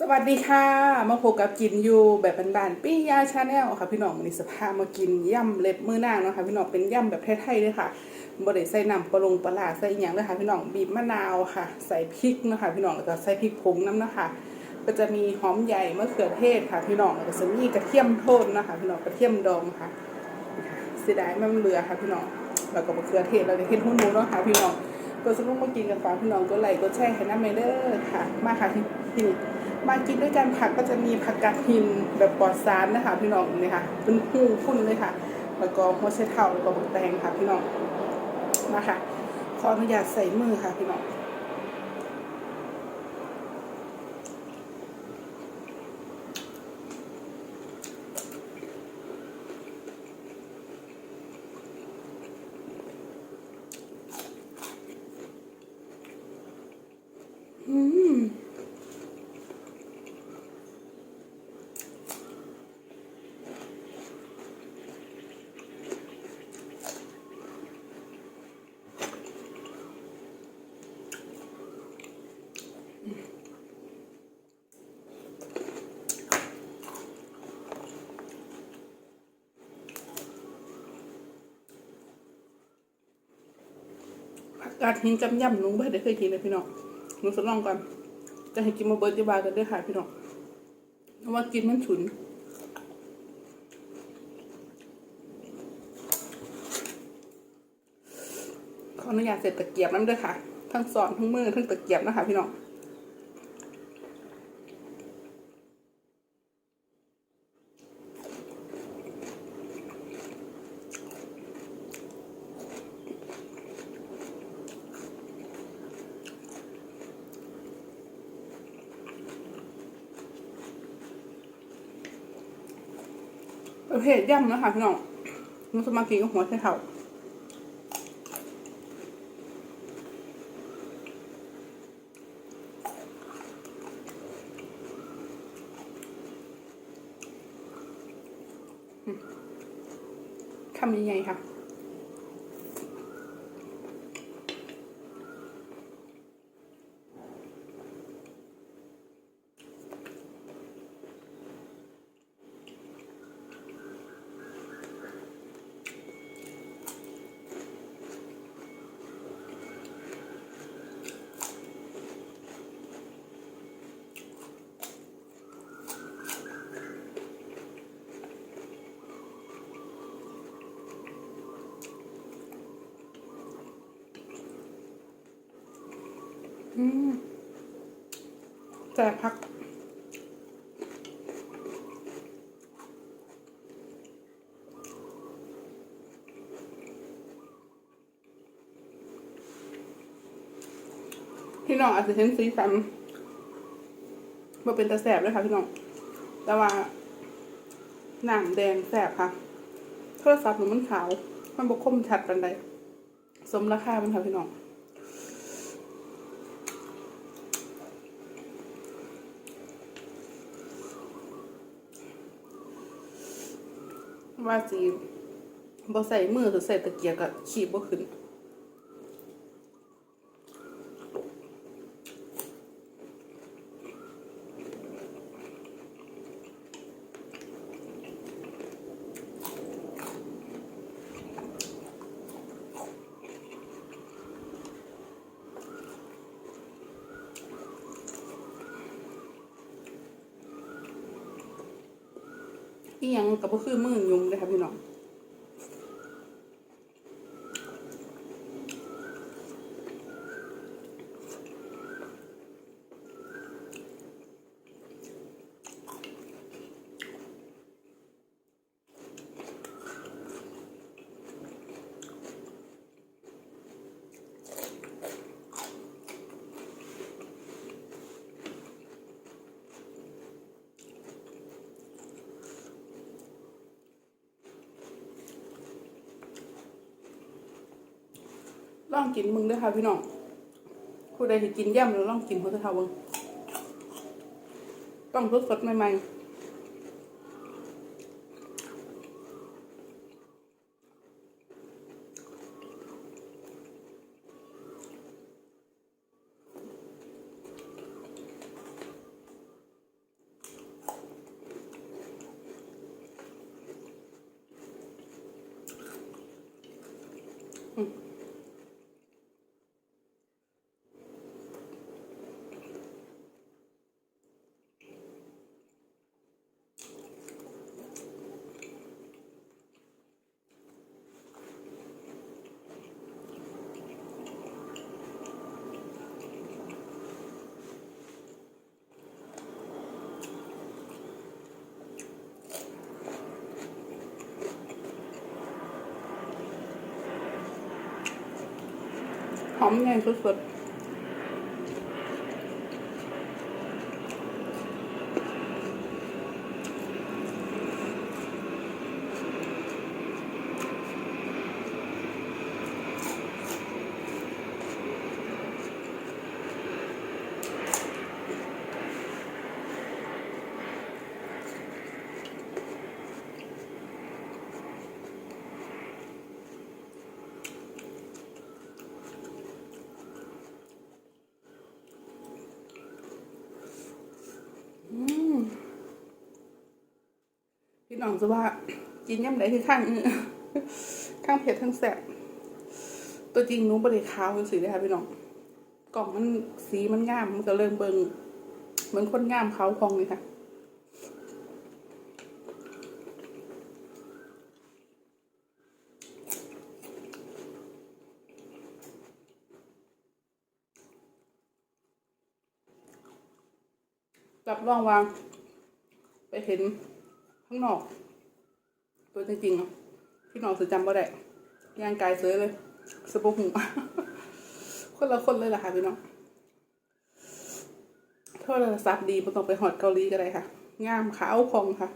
สวัสดีค่ะ มาพบกับกินอยู่แบบบานๆปิ้งยาชาแนลค่ะพี่น้องวันนี้สภามากินย่ำเล็บมือนางนะคะพี่น้องเป็นย่ำแบบไทยๆเลยค่ะบดใส่น้ำปลาลงปลาใส่อย่างเลยค่ะพี่น้องบีบมะนาวค่ะ ใส่พริกนะคะพี่น้องแล้วก็ใส่พริกผงน้ำนะคะ ก็จะมีหอมใหญ่มะเขือเทศค่ะ พี่น้องแล้วก็จะมีกระเทียมโทนนะคะ พี่น้องกระเทียมดองค่ะเสียดายมันเหลือค่ะพี่น้องแล้วก็มะเขือเทศเราจะเห็นหุ่นหมูเนาะค่ะพี่น้องตัวสนุกมากินกับฝากพี่น้องก็ไลค์ก็แชร์ให้น้ำเมเดอร์ค่ะ มาค่ะที่นี่ มากินด้วยกันผักก็จะมีผักกาดหินแบบปลอดสารนะคะ พี่น้องนี่ค่ะเป็นหูพุ่นเลยค่ะ แล้วก็หัวไชเท้าแล้วก็บักแตงค่ะ พี่น้องมาค่ะ ขออนุญาตใส่มือค่ะ พี่น้อง กาดหินจำย่ำหนุ่งเบิดได้เคยกินเลยพี่น้องหนูสลองก่อนจะให้กินมาเบิร์ดจะบากันด้วยค่ะพี่น้องเพราะว่ากินมันฉุนขออนุญาตเสร็จตะเกียบน้ำด้วยค่ะ ทั้งสอนทั้งมือทั้งตะเกียบนะคะพี่น้อง ประเภทย่ำนะคะพี่น้องหนูสมากินกับหัวไชเท้าอืมคำยังไงค่ะ แต่พัก พี่น้องอาจจะเห็นสีสันมาเป็นตะแสบเลยค่ะพี่น้อง แต่ว่าหนังแดงแสบค่ะ โทรศัพท์หนูมันขาว มันบกคมชัดกันใดสมราคามันค่ะพี่น้อง ว่าสีบ่ใส่มือหรือใส่ตะเกียบก็ขีบบ่ขึ้น อีหยังกับบ่คือมือยุงเลยค่ะพี่น้อง ลองกินมึงด้วยค่ะพี่น้องผู้ใดที่กินแย่มแล้วลองกินหัวเท้าเบิงต้องสดสดใหม่ๆ หอมใหญ่สดๆ พี่น้องจะว่ากินย่ำไหนคือข้างข้างเผ็ดทั้งแสบตัวจริงหนูบริขาวสิเลยค่ะพี่น้องกล่องมันสีมันงามมันก็เริ่มเบิงเหมือนคนงามเขาพองเลยค่ะรับรองวางไปเห็น ข้างนอกตัวจริงๆอะพี่น้องสือจำบ่ได้ย่างกายเสือเลยสะโพกหูคนละคนเลยล่ะค่ะพี่น้องโทรศัพท์ดีไม่ต้องไปหอดเกาหลีก็ได้ค่ะ งามขาวพองค่ะ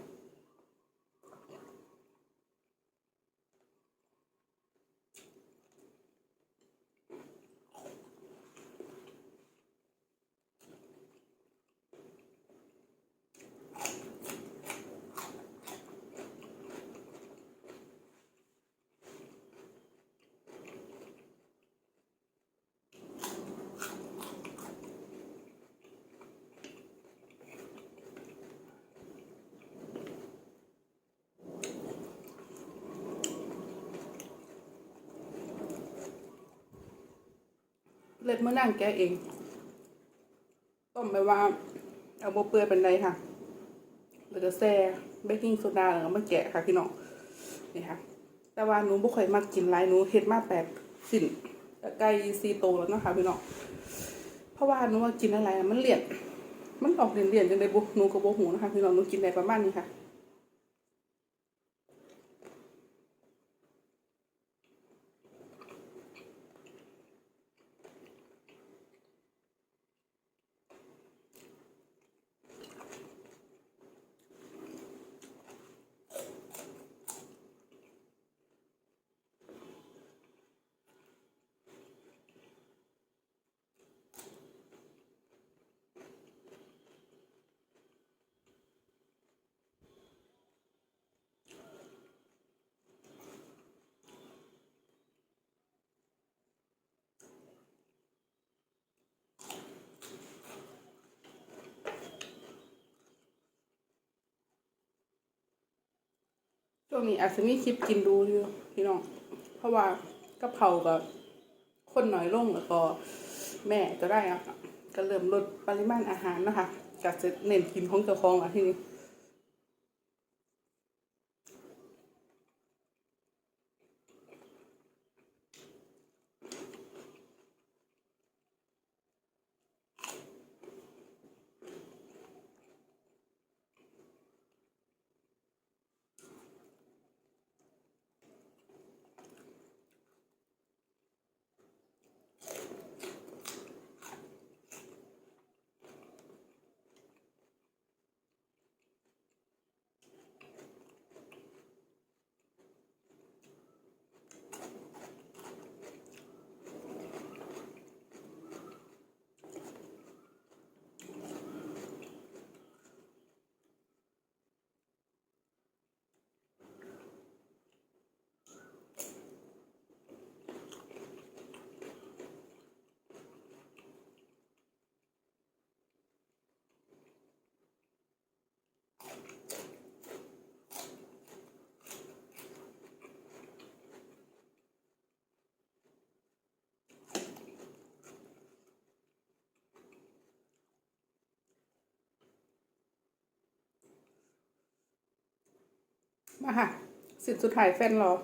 เล็ดมื่อนั่งแกะเอง ต้มไปว่า เอาโบเปื่อยเป็นไรค่ะแล้วก็แซ่เบกกิ้งโซดาแล้วก็มาแกะค่ะพี่น้องนี่ค่ะ แต่ว่าหนูบ่ค่อยมักกินหลายหนูเฮ็ดมาแปดสิ้นแต่ใกล้ซีโตแล้วนะคะพี่น้องเพราะว่าหนูว่ากินอะไรมันเลี่ยน มันออกเลี่ยนๆจังไดบุหนูก็บ่หูนะคะพี่น้องหนูกินได้ประมาณนี้ค่ะ วงนี้อาจจะมีคลิปกินดูอยู่พี่น้อง เพราะว่ากะเพรากับคนหน่อยลงแล้วก็แม่จะได้อะก็เริ่มลดปริมาณอาหารนะคะก็จะเน้นกินของเจ้าของอะที่นี้ มาค่ะ สินสุดท้ายแฟนรอม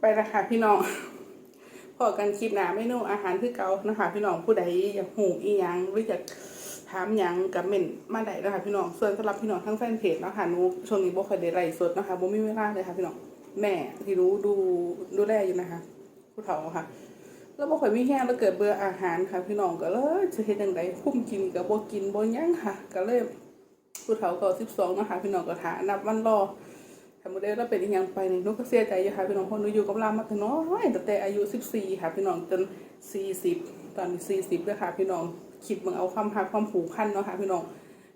ไปละค่ะพี่น้องพอกันคลิปหนาเมนูอาหารคือเก่านะคะ พี่น้องผู้ใดอยากหูอีหยังหรืออยากถามหยังกับเม่นมาได้นะคะพี่น้องส่วนสำหรับพี่น้องทั้งแฟนเพจนะคะนูช่วงนี้บ่ค่อยได้ไลฟ์สดนะคะบ่มีเวลาเลยค่ะพี่น้องแม่ที่รู้ดูดูแลอยู่นะคะ ผู้เฒ่าค่ะ แล้วบ่ค่อยมีแห้งแล้วเกิดเบื่ออาหารค่ะ พี่น้องก็เลยจะเฮ็ดจังไดคุ้มกินก็บ่กินบ่ยังค่ะ ก็เลยผู้เฒ่าก็12นะคะพี่น้องก็ถานับวันรอ ถ้าโมเดลเราเป็นอีกอย่างไปนี่หนุก็เสียใจอยู่ค่ะพี่น้องคนหนูอยู่กับเรามาตั้งน้อยตั้งแต่อายุ14ค่ะพี่น้องจน40ตอนนี้40ด้วค่ะพี่น้องคิดเบิ่งเอาความหักความผูกพันเนาะค่ะพี่น้อง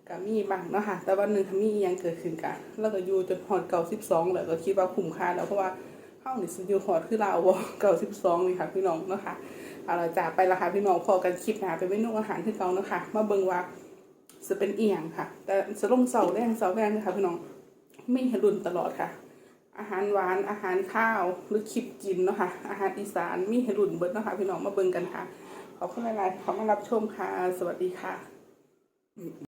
ก็มีบ้างเนาะค่ะแต่วันหนึ่งถ้ามีอีหยังเกิดขึ้นกันแล้วก็อยู่จนฮอดเก่า12แล้วก็คิดว่าคุ้มค่าแล้วเพราะว่าเฮานี่สิอยู่ฮอดคือเราเก่า12นี่ค่ะพี่น้องเนาะค่ะเอาละจากไปละค่ะพี่น้องพอกันคลิปหนาเป็นเมนูอาหารคือเก่าเนาะค่ะมาเบิ่งว่าจะเป็นเอียงค่ะ แต่จะลงเสาแรงเสาแรงเลยค่ะพี่น้อง มีให้รุ่นตลอดค่ะ อาหารหวานอาหารข้าวหรือคลิปกินเนาะค่ะอาหารอีสานมีให้รุ่นเบิดเนาะค่ะพี่น้องมาเบิ่งกันค่ะ ขอบคุณหลายๆขอมารับชมค่ะ สวัสดีค่ะ